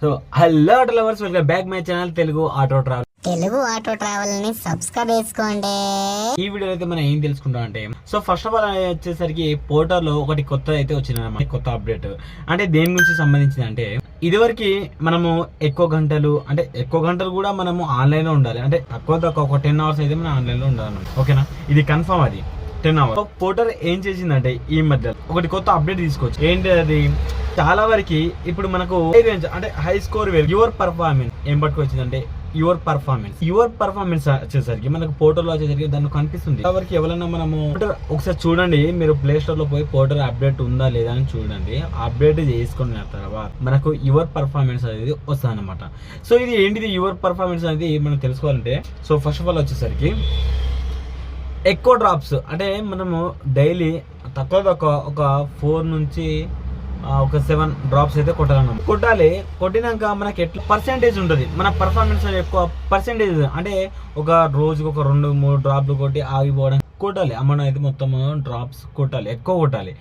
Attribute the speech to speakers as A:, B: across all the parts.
A: So hello auto lovers welcome back my channel Telugu auto travel
B: Telugu auto ట్రావెల్ని subscribe చేసుకోండి.
A: ఈ video అయితే మనం ఏం తెలుసుకుంటాం అంటే సో ఫస్ట్ ఆఫ్ ఆల్ వచ్చేసరికి పోర్టల్లో ఒకటి కొత్త అయితే వచ్చింది అన్నమాట కొత్త అప్డేట్ అంటే దేని గురించి సంబంధించింది అంటే ఇదివరకు మనము ఎక్కువ గంటలు అంటే ఎక్కువ గంటలు కూడా మనము ఆన్లైన్లో ఉండాలి. అంటే తక్కువ తక్కువ ఒక టెన్ అవర్స్ అయితే మనం ఆన్లైన్లో ఉండాలి ఓకేనా ఇది కన్ఫర్మ్ అది. Ten hours. పోర్టల్ ఏం చేసిందంటే ఈ మధ్య ఒకటి కొత్త అప్డేట్ తీసుకోవచ్చు ఏంటి అది? చాలా వరకు ఇప్పుడు మనకు అంటే హై స్కోర్ యువర్ పర్ఫార్మెన్స్ ఏం పట్టుకొచ్చిందంటే యువర్ పర్ఫార్మెన్స్ యువర్ పర్ఫార్మెన్స్ వచ్చేసరికి మనకు పోర్టల్ వచ్చేసరికి దాన్ని కనిపిస్తుంది. ఎవరికి ఎవరైనా మనము ఒకసారి చూడండి. మీరు ప్లే స్టోర్లో పోయి పోర్టల్ అప్డేట్ ఉందా లేదా అని చూడండి. అప్డేట్ చేసుకున్న తర్వాత మనకు యువర్ పర్ఫార్మెన్స్ అనేది వస్తుంది అనమాట సో ఇది ఏంటిది యువర్ పర్ఫార్మెన్స్ అనేది మనం తెలుసుకోవాలంటే సో ఫస్ట్ ఆఫ్ ఆల్ వచ్చేసరికి ఎక్కువ డ్రాప్స్ అంటే మనము డైలీ తక్కువ తక్కువ ఒక ఫోర్ నుంచి ఒక సెవెన్ డ్రాప్స్ అయితే కొట్టాలన్నమాట. కొట్టాలి కొట్టినాక మనకి ఎట్లా పర్సెంటేజ్ ఉంటుంది? మన పర్ఫార్మెన్స్ ఎక్కువ పర్సెంటేజ్ అంటే ఒక రోజుకి ఒక రెండు మూడు డ్రాప్లు కొట్టి ఆగిపోవడం కొట్టాలి. మనం అయితే మొత్తం డ్రాప్స్ కొట్టాలి. ఎక్కువ కొట్టాలి.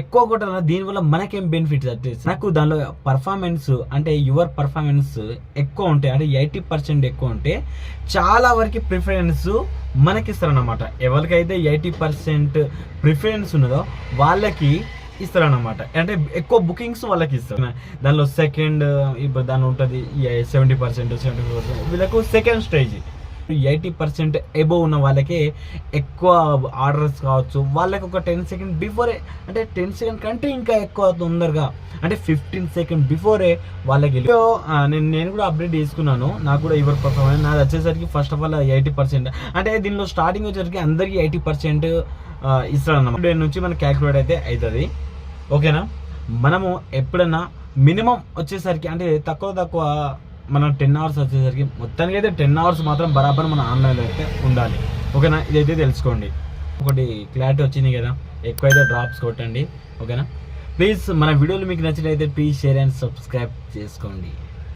A: ఎక్కువ కొట్టాలి దీనివల్ల మనకేం బెనిఫిట్స్ వచ్చేసి నాకు దానిలో పర్ఫార్మెన్స్ అంటే యువర్ పర్ఫార్మెన్స్ ఎక్కువ ఉంటాయి అంటే ఎయిటీ పర్సెంట్ ఎక్కువ ఉంటే చాలా వరకు ప్రిఫరెన్స్ మనకిస్తారన్నమాట. ఎవరికైతే ఎయిటీ పర్సెంట్ ప్రిఫరెన్స్ ఉన్నదో వాళ్ళకి ఇస్తారనమాట అంటే ఎక్కువ బుకింగ్స్ వాళ్ళకి ఇస్తారు దానిలో సెకండ్ ఇప్పుడు దాని ఉంటుంది సెవెంటీ పర్సెంట్ సెవెంటీ పర్సెంట్ వీళ్ళకు second stage eighty percent above ఉన్న వాళ్ళకి ఎక్కువ ఆర్డర్స్ కావచ్చు. వాళ్ళకి ఒక టెన్ సెకండ్ బిఫోరే అంటే టెన్ సెకండ్ కంటే ఇంకా ఎక్కువ తొందరగా అంటే ఫిఫ్టీన్ సెకండ్ బిఫోరే వాళ్ళకి నేను నేను కూడా అప్డేట్ చేసుకున్నాను. నాకు కూడా ఎవరి పర్ఫార్మెన్స్ నాది వచ్చేసరికి first of all eighty percent అంటే దీనిలో స్టార్టింగ్ వచ్చేసరికి అందరికీ ఎయిటీ పర్సెంట్ ఇస్తారన్నమాట. Today నుంచి మనకి క్యాల్కులేట్ అయితే అవుతుంది ఓకేనా మనము ఎప్పుడన్నా మినిమం వచ్చేసరికి అంటే తక్కువ తక్కువ మన టెన్ అవర్స్ వచ్చేసరికి మొత్తానికి అయితే టెన్ అవర్స్ మాత్రం బరాబర్ మన ఆన్లైన్లో అయితే ఉండాలి. ఓకేనా? ఇదైతే తెలుసుకోండి. ఒకటి క్లారిటీ వచ్చింది కదా? ఎక్కువైతే డ్రాప్స్ కొట్టండి. ఓకేనా? ప్లీజ్ మన వీడియోలు మీకు నచ్చినట్లయితే ప్లీజ్ షేర్ అండ్ సబ్స్క్రైబ్ చేసుకోండి.